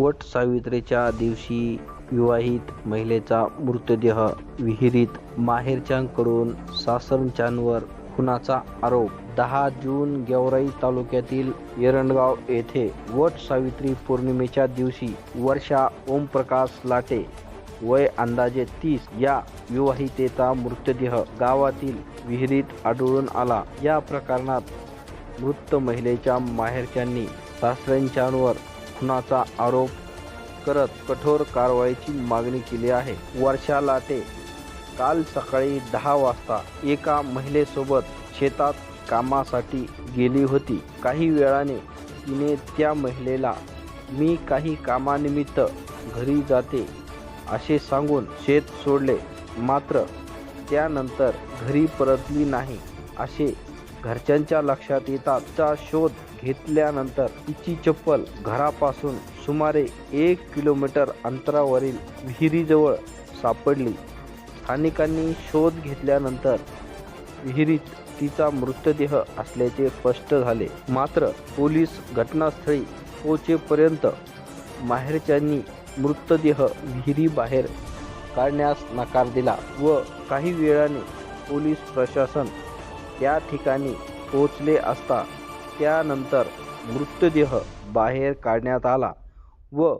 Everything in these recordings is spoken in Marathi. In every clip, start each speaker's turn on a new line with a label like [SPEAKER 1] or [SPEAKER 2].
[SPEAKER 1] वट सावित्रीच्या दिवशी विवाहित महिलेचा मृतदेह विहिरीत माहेरच्यांकडून सासरच्यांवर खुनाचा आरोप. दहा जून गेवराई तालुक्यातील एरंडगाव येथे वट सावित्री पौर्णिमेच्या दिवशी वर्षा ओमप्रकाश लाटे वय अंदाजे तीस या विवाहितेचा मृतदेह गावातील विहिरीत आढळून आला. या प्रकरणात मृत महिलेच्या माहेरच्यांनी सासऱ्यांच्यावर खुनाचा आरोप करत कठोर कारवाईची मागणी केली आहे. वर्षा लाटे काल सकाळी दहा वाजता एका महिलेसोबत शेतात कामासाठी गेली होती. काही वेळाने तिने त्या महिलेला मी काही कामानिमित्त घरी जाते असे सांगून शेत सोडले. मात्र त्यानंतर घरी परतली नाही असे घरच्यांच्या लक्षात येतात चा शोध घेतल्यानंतर तिची चप्पल घरापासून सुमारे एक किलोमीटर अंतरावरील विहिरीजवळ सापडली. स्थानिकांनी शोध घेतल्यानंतर विहिरीत तिचा मृतदेह असल्याचे स्पष्ट झाले. मात्र पोलीस घटनास्थळी पोचेपर्यंत माहेरच्यांनी मृतदेह विहिरीबाहेर काढण्यास नकार दिला व काही वेळाने पोलीस प्रशासन त्या ठिकाणी पोचले असता त्यानंतर मृतदेह बाहेर काढण्यात आला व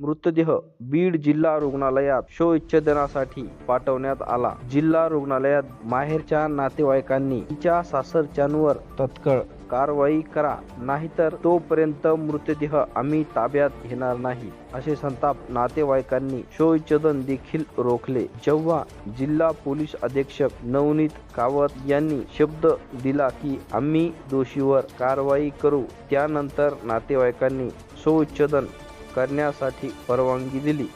[SPEAKER 1] मृतदेह बीड जिल्हा रुग्णालयात शोच्छेदनासाठी पाठवण्यात आला. जिल्हा रुग्णालयात माहेरच्या नातेवाईकांनी तिच्या सासरच्यांवर तत्काळ कारवाई करा नाहीतर तोपर्यंत मृतदेह आम्ही ताब्यात घेणार नाही असे संताप नातेवाईकांनी शवविच्छेदन देखील रोखले. जेव्हा जिल्हा पोलीस अधीक्षक नवनीत कावत यांनी शब्द दिला की आम्ही दोषीवर कारवाई करू त्यानंतर नातेवाईकांनी शवविच्छेदन करण्यासाठी परवानगी दिली.